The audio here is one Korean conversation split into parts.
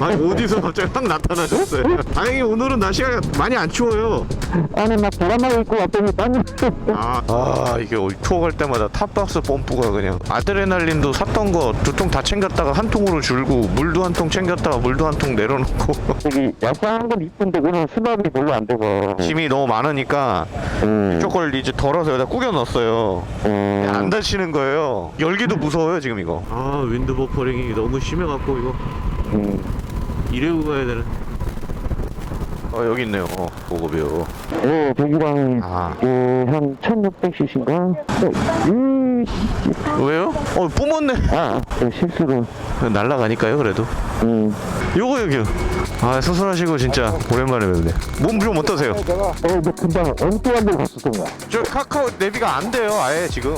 아니 어디서 갑자기 확 나타나셨어요? 다행히 오늘은 날씨가 많이 안 추워요. 안에 막 드라마 입고 왔더니 땀이 아, 아 이게 투어 갈 때마다 탑박스 펌프가 그냥 아드레날린도 샀던 거 두 통 다 챙겼다가 한 통으로 줄고 물도 한 통 챙겼다가 물도 한 통 내려놓고 저기 약간 건 이쁜데 그는 수납이 별로 안 돼서 힘이 너무 많으니까 음, 저걸 이제 덜어서 여기다 꾸겨 넣었어요. 음, 안 다치는 거예요. 열기도 무서워요 지금 이거. 아 윈드 버퍼링이 너무 심해갖고 이거 음. 이래고 가야 되는. 어 여기 있네요. 어, 보급이요. 예, 배기방이 아 예, 한 1600cc인가? 음, 왜요? 어 뿜었네. 아, 예, 실수로. 날라가니까요 그래도. 음. 요거 여기요. 아 수술하시고 진짜 오랜만에 뵙네. 몸 좀 어떠세요? 어, 너 금방 엉뚱한 데 갔었던 거야. 저 카카오 내비가 안 돼요 아예 지금.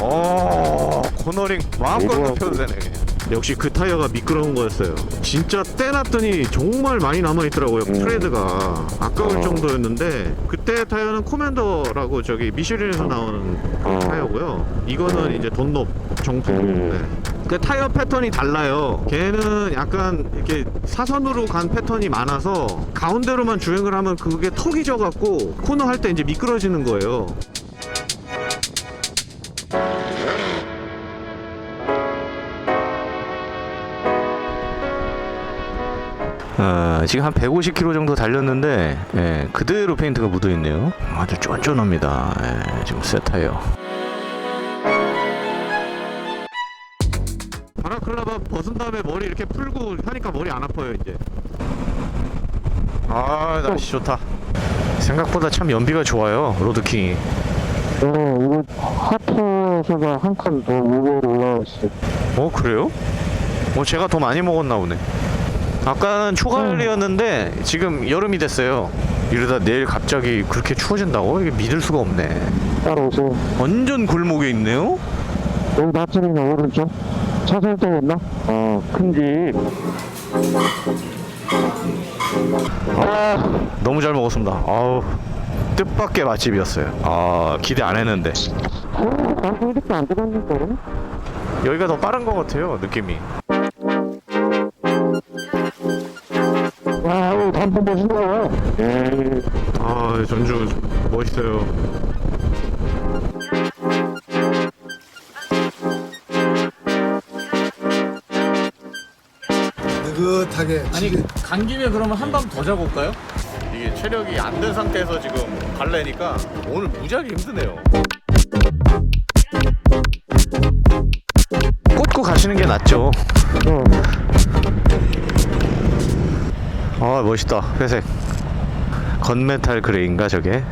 어 코너링 마음껏 눕혀도 되네. 그냥. 역시 그 타이어가 미끄러운 거였어요. 진짜 떼놨더니 정말 많이 남아있더라고요. 트레드가 아까울 어. 정도였는데 그때 타이어는 코맨더라고 저기 미쉐린에서 나오는 그 어. 타이어고요. 이거는 이제 돈롭 정품. 음. 네. 그 타이어 패턴이 달라요. 걔는 약간 이렇게 사선으로 간 패턴이 많아서 가운데로만 주행을 하면 그게 턱이 져갖고 코너 할 때 이제 미끄러지는 거예요. 아, 지금 한 150km 정도 달렸는데 예, 그대로 페인트가 묻어 있네요. 아주 쫀쫀합니다. 예, 지금 새 타이어. 바라클라바 벗은 다음에 머리 이렇게 풀고 하니까 머리 안 아파요 이제. 아 날씨 좋다. 생각보다 참 연비가 좋아요 로드킹이. 어, 이거 하트에서가 한 칸 더 위로 올라왔어. 어 그래요? 어 제가 더 많이 먹었나 보네. 아까는 초가을이었는데 지금 여름이 됐어요. 이러다 내일 갑자기 그렇게 추워진다고? 이게 믿을 수가 없네. 따라오세요. 완전 골목에 있네요. 여기 나트리는 오른쪽? 차선 떠였나? 어, 큰 집. 아, 너무 잘 먹었습니다. 아우 뜻밖의 맛집이었어요. 아 기대 안 했는데 아, 이렇게 안 들어갔는데? 여기가 더 빠른 것 같아요 느낌이. 와, 여기 단풍 멋있다. 예, 아 전주 멋있어요. 느긋하게 아니 간 김에 그러면 한밤더 자고 올까요? 이게 체력이 안 된 상태에서 지금 갈래니까 오늘 무지하게 힘드네요. 꽂고 가시는 게 낫죠. 어, 멋있다 회색. 건메탈 그레이인가 저게?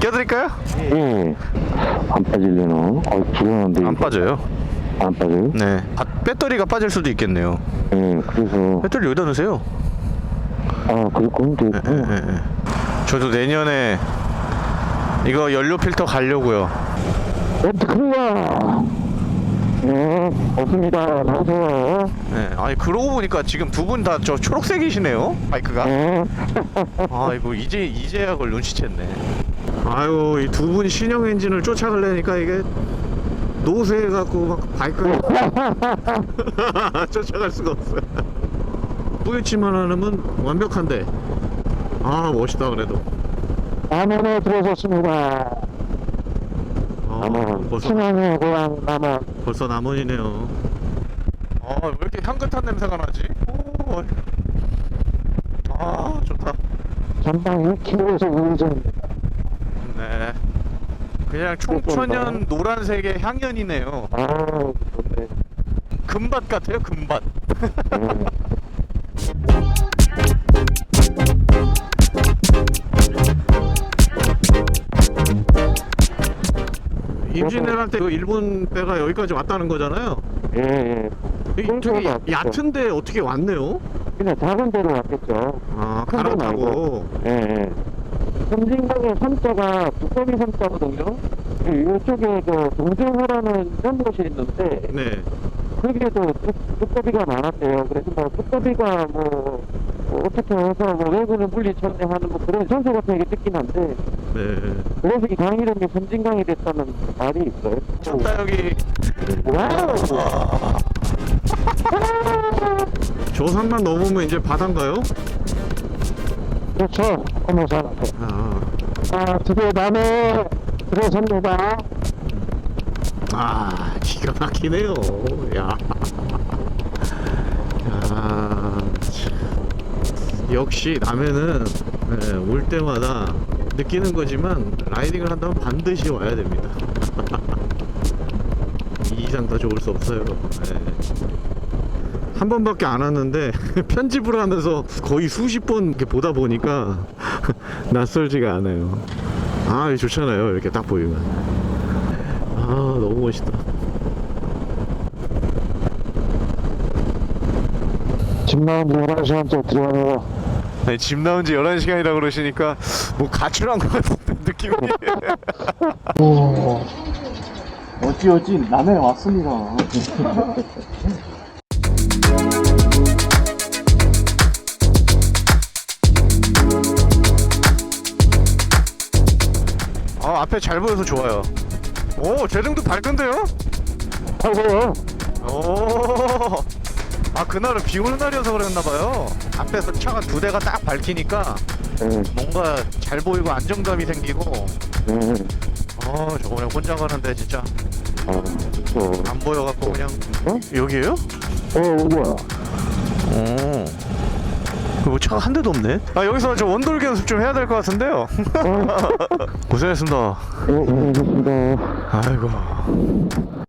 껴드릴까요? 예. 안 빠질려나? 어, 불안한데. 안 이거. 빠져요. 안 빠져요? 네. 아, 배터리가 빠질 수도 있겠네요. 예, 그래서. 배터리 여기다 넣으세요. 아, 그렇군. 예, 되 예, 예. 저도 내년에 이거 연료 필터 가려고요. 어떡하냐? 예, 없습니다. 나오세요. 네. 아니 그러고 보니까 지금 두 분 다 저 초록색이시네요. 바이크가. 예. 아이고 이제 이제야 그걸 눈치챘네. 아유 이 두 분 신형 엔진을 쫓아가려니까 이게 노쇠해 갖고 막 바이크 쫓아갈 수가 없어요. 뿌옇지만 하면 완벽한데. 아 멋있다 그래도. 남원에 들어섰습니다. 아, 남원. 벌써 고향 남원. 벌써 남원이네요. 아 왜 이렇게 향긋한 냄새가 나지? 오, 아 좋다. 전방 1km에서 우회전. 네. 그냥 청초년 노란색의 향연이네요. 아, 좋네. 금밭 같아요, 금밭. 음. 임진왜란 때 그 일본 배가 여기까지 왔다는 거잖아요. 예, 예. 이- 왔겠죠. 얕은데 어떻게 왔네요? 그냥 작은 데로 왔겠죠. 아, 큰 데는 갈아타고. 예, 예. 섬진강의 두꺼비 섬자거든요. 이쪽에 그 동정호라는 이런 곳이 있는데 네. 거기에도 뚜- 뚜꺼비가 많았대요. 그래서 뭐 뚜꺼비가 뭐 어떻게 해서 뭐 외구는 물리쳤네 하는 뭐 그런 전설 같은 게 듣긴 한데 네. 그래서 이 강 이름이 섬진강이 됐다는 말이 있어요. 쳤다 여기. 와우. 저 산만 넘으면 이제 바다인가요? 그렇죠. 어머 잘 앞에. 아, 아 드디어 남해 들어섭니다. 아 기가 막히네요. 야. 야. 참. 역시 남해는 네, 올 때마다 느끼는 거지만 라이딩을 한다면 반드시 와야 됩니다. 이 이상 더 좋을 수 없어요. 네. 한 번밖에 안 왔는데 편집을 하면서 거의 수십 번 이렇게 보다 보니까 낯설지가 않아요. 아, 좋잖아요. 이렇게 딱 보이면. 아, 너무 멋있다. 집 나온 지 11시간째 들어가네요. 아니, 집 나온 지 11시간이라 그러시니까 뭐 가출한 것 같은 느낌이. 어찌어찌 남해 왔습니다. 아, 앞에 잘 보여서 좋아요. 오, 제등도 밝은데요? 아이고요. 오. 아, 그날은 비 오는 날이어서 그랬나봐요. 앞에서 차가 두 대가 딱 밝히니까 네, 뭔가 잘 보이고 안정감이 생기고 네. 아 저번에 혼자 가는데 진짜 아, 그렇죠. 안 보여갖고 그냥 어? 여기에요? 어, 뭐야? 어. 뭐 차가 한 대도 없네. 아 여기서 저 원돌기 연습 좀 해야 될 것 같은데요. 고생했습니다. 어, 네, 알겠습니다. 아이고.